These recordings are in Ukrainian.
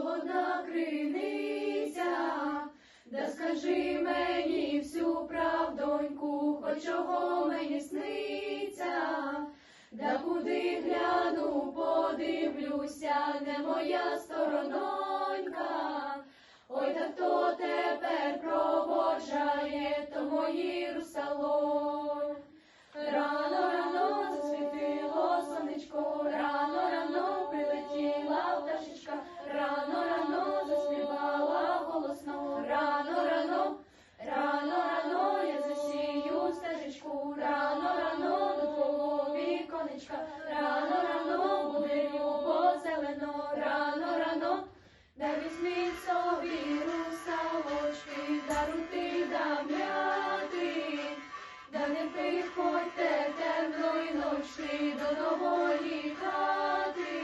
холодна криниця, да скажи мені всю правдоньку, хоч чого мені сниться, да куди гляну, подивлюся, не моя сторононька. Ой, та хто тепер проводжає, то мої русалонь. Віконечка, рано, рано буде любо зелено, рано, рано, дай візьміть собі русалочки, даруйте дам'яти. Да не приходьте темної ночі до нової хати,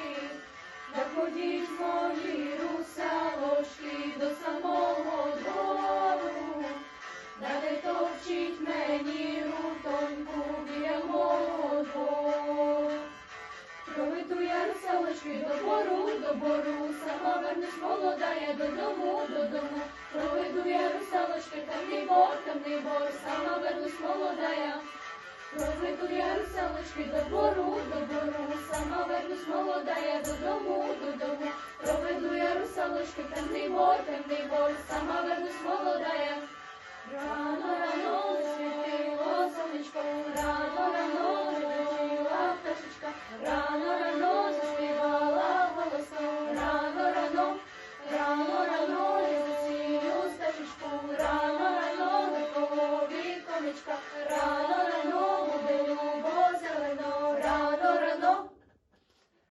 да ходіть мої русалочки до самого двору, да не товчіть мені рутоньку бору, до бору, сама вернусь молода, я додому, додому. Проведу я русалочки, темний бор, темний бор, сама вернусь молода я. Проведу я русалочки до бору, до сама вернусь молода, я додому, додому. Проведу я русалочки, темний бор,